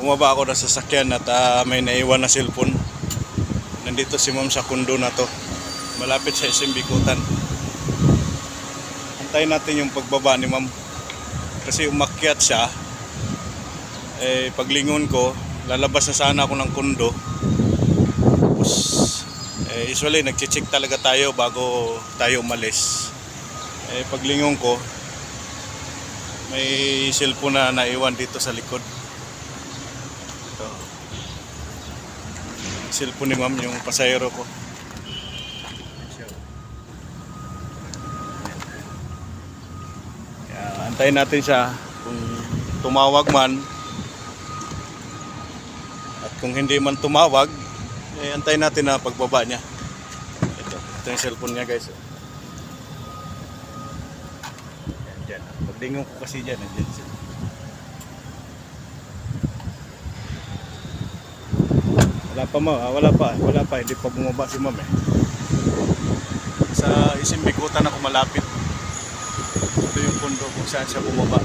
bumaba ako sa sasakyan at ah, may naiwan na cellphone. Nandito si ma'am sa kundo na to. Malapit sa SM Bikutan. Antayin natin yung pagbaba ni ma'am. Kasi umakyat siya. Eh, paglingon ko, lalabas na sana ako ng kundo. Tapos, eh, usually nagche-check talaga tayo bago tayo umalis. Eh, paglingon ko, may cellphone na naiwan dito sa likod. Ito. Cellphone ni ma'am, yung pasayro ko. Kaya antayin natin siya kung tumawag man at kung hindi man tumawag eh antayin natin na pagbaba niya ito, ito yung cellphone niya guys Yan, dyan. ko kasi dyan nandiyan wala pa ma, ah, wala pa, wala pa, hindi pa bumaba si ma'am eh. Sa isimbikutan ako malapit. Ito yung pundo kung saan siya bumaba.